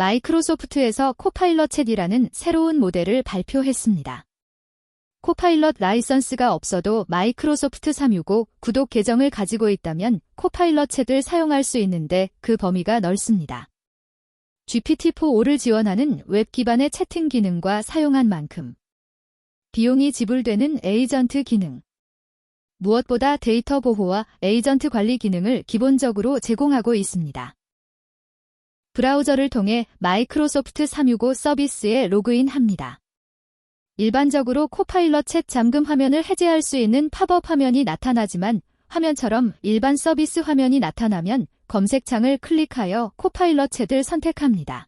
마이크로소프트에서 코파일럿 챗이라는 새로운 모델을 발표했습니다. 코파일럿 라이선스가 없어도 마이크로소프트 365 구독 계정을 가지고 있다면 코파일럿 챗을 사용할 수 있는데 그 범위가 넓습니다. GPT-4를 지원하는 웹 기반의 채팅 기능과 사용한 만큼 비용이 지불되는 에이전트 기능 무엇보다 데이터 보호와 에이전트 관리 기능을 기본적으로 제공하고 있습니다. 브라우저를 통해 마이크로소프트 365 서비스에 로그인합니다. 일반적으로 코파일럿 챗 잠금 화면을 해제할 수 있는 팝업 화면이 나타나지만 화면처럼 일반 서비스 화면이 나타나면 검색창을 클릭하여 코파일럿 챗을 선택합니다.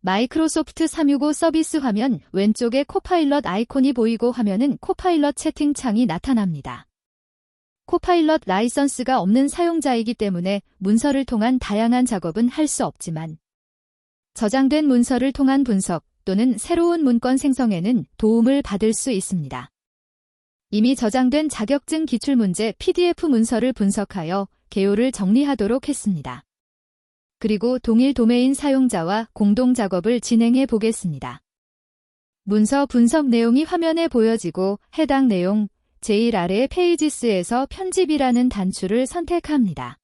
마이크로소프트 365 서비스 화면 왼쪽에 코파일럿 아이콘이 보이고 화면은 코파일럿 채팅창이 나타납니다. 코파일럿 라이선스가 없는 사용자이기 때문에 문서를 통한 다양한 작업은 할 수 없지만 저장된 문서를 통한 분석 또는 새로운 문건 생성에는 도움을 받을 수 있습니다. 이미 저장된 자격증 기출문제 PDF 문서를 분석하여 개요를 정리하도록 했습니다. 그리고 동일 도메인 사용자와 공동 작업을 진행해 보겠습니다. 문서 분석 내용이 화면에 보여지고 해당 내용 제일 아래 페이지스에서 편집이라는 단추를 선택합니다.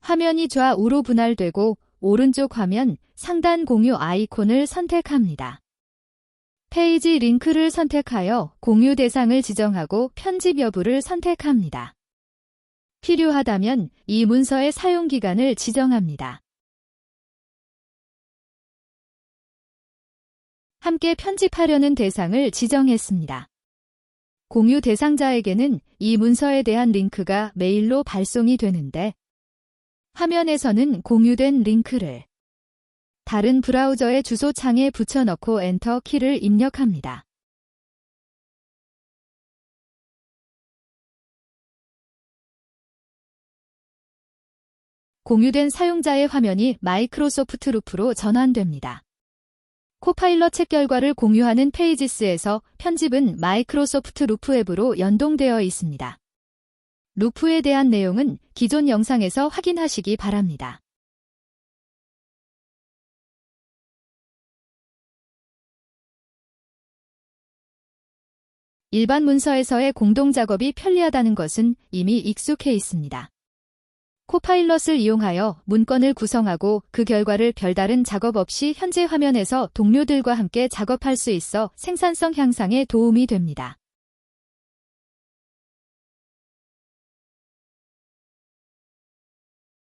화면이 좌우로 분할되고 오른쪽 화면 상단 공유 아이콘을 선택합니다. 페이지 링크를 선택하여 공유 대상을 지정하고 편집 여부를 선택합니다. 필요하다면 이 문서의 사용 기간을 지정합니다. 함께 편집하려는 대상을 지정했습니다. 공유 대상자에게는 이 문서에 대한 링크가 메일로 발송이 되는데 화면에서는 공유된 링크를 다른 브라우저의 주소창에 붙여넣고 엔터 키를 입력합니다. 공유된 사용자의 화면이 마이크로소프트 루프로 전환됩니다. 코파일럿 책 결과를 공유하는 페이지스에서 편집은 마이크로소프트 루프 앱으로 연동되어 있습니다. 루프에 대한 내용은 기존 영상에서 확인하시기 바랍니다. 일반 문서에서의 공동 작업이 편리하다는 것은 이미 익숙해 있습니다. 코파일럿을 이용하여 문건을 구성하고 그 결과를 별다른 작업 없이 현재 화면에서 동료들과 함께 작업할 수 있어 생산성 향상에 도움이 됩니다.